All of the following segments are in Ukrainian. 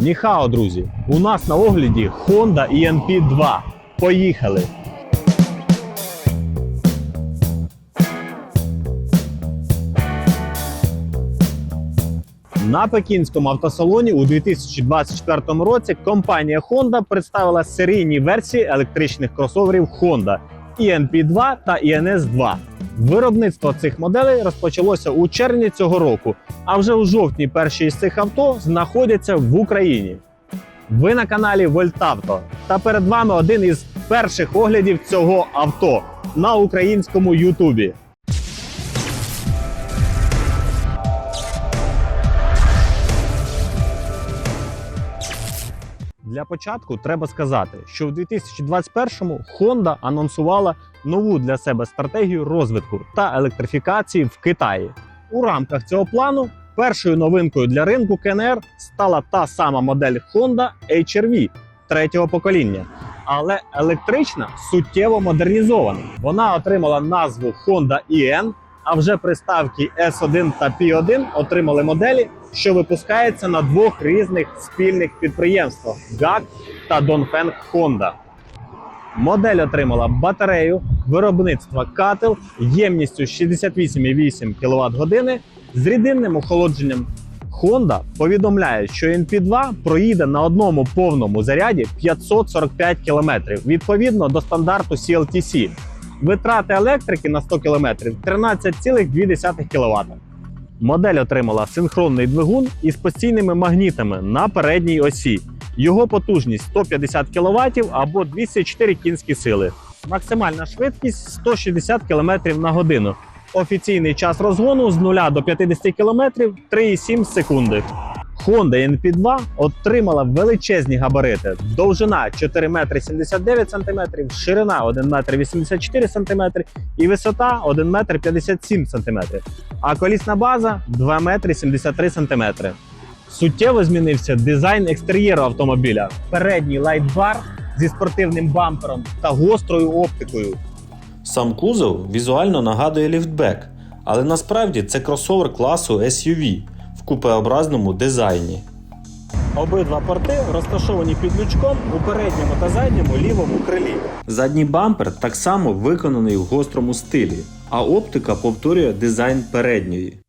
Ніхао, друзі, у нас на огляді Honda ENP 2. Поїхали! На пекінському автосалоні у 2024 році компанія Honda представила серійні версії електричних кросоверів Honda ENP2 та ENS2. Виробництво цих моделей розпочалося у червні цього року, а вже у жовтні перші із цих авто знаходяться в Україні. Ви на каналі Вольтавто, та перед вами один із перших оглядів цього авто на українському Ютубі. Для початку треба сказати, що в 2021-му Honda анонсувала нову для себе стратегію розвитку та електрифікації в Китаї. У рамках цього плану першою новинкою для ринку КНР стала та сама модель Honda HR-V третього покоління, але електрична суттєво модернізована. Вона отримала назву Honda EN, а вже приставки S1 та P1 отримали моделі, що випускаються на двох різних спільних підприємствах GAC та Dongfeng Honda. Модель отримала батарею виробництва Кател ємністю 68,8 кВт години з рідинним охолодженням. Honda повідомляє, що NP2 проїде на одному повному заряді 545 км відповідно до стандарту CLTC. Витрати електрики на 100 км 13,2 кВт. Модель отримала синхронний двигун із постійними магнітами на передній осі. Його потужність 150 кВт або 204 кінські сили. Максимальна швидкість 160 км на годину. Офіційний час розгону з 0 до 50 км 3,7 секунди. Honda NP2 отримала величезні габарити. Довжина 4 метри 79 см, ширина 1 метр 84 см і висота 1 метр 57 см. А колісна база 2 метри 73 см. Суттєво змінився дизайн екстер'єру автомобіля. Передній лайтбар зі спортивним бампером та гострою оптикою. Сам кузов візуально нагадує ліфтбек, але насправді це кросовер класу SUV купеобразному дизайні. Обидва порти розташовані під лючком у передньому та задньому лівому крилі. Задній бампер так само виконаний в гострому стилі, а оптика повторює дизайн передньої.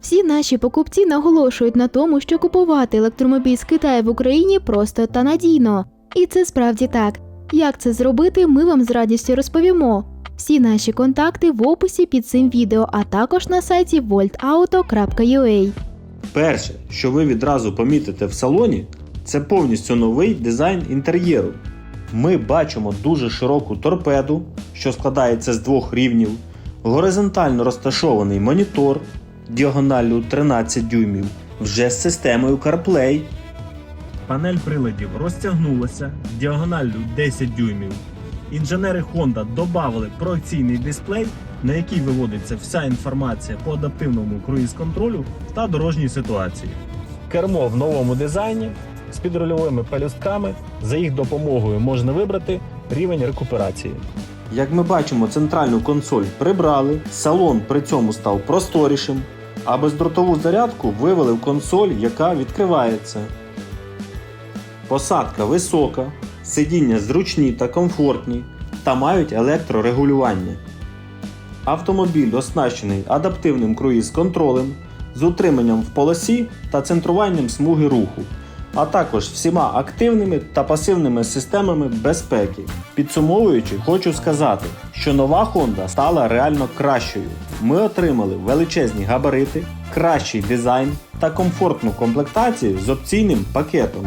Всі наші покупці наголошують на тому, що купувати електромобіль з Китаю в Україні просто та надійно. І це справді так. Як це зробити, ми вам з радістю розповімо. Всі наші контакти в описі під цим відео, а також на сайті voltauto.ua. Перше, що ви відразу помітите в салоні, це повністю новий дизайн інтер'єру. Ми бачимо дуже широку торпеду, що складається з двох рівнів, горизонтально розташований монітор діагоналлю 13 дюймів, вже з системою CarPlay, Панель приладів розтягнулася діагоналлю 10 дюймів. Інженери Honda додали проекційний дисплей, на який виводиться вся інформація по адаптивному круїз-контролю та дорожній ситуації. Кермо в новому дизайні з підрульовими пелюстками. За їх допомогою можна вибрати рівень рекуперації. Як ми бачимо, центральну консоль прибрали, салон при цьому став просторішим, а бездротову зарядку вивели в консоль, яка відкривається. Посадка висока, сидіння зручні та комфортні та мають електрорегулювання. Автомобіль оснащений адаптивним круїз-контролем з утриманням в полосі та центруванням смуги руху, а також всіма активними та пасивними системами безпеки. Підсумовуючи, хочу сказати, що нова Honda стала реально кращою. Ми отримали величезні габарити, кращий дизайн та комфортну комплектацію з опційним пакетом.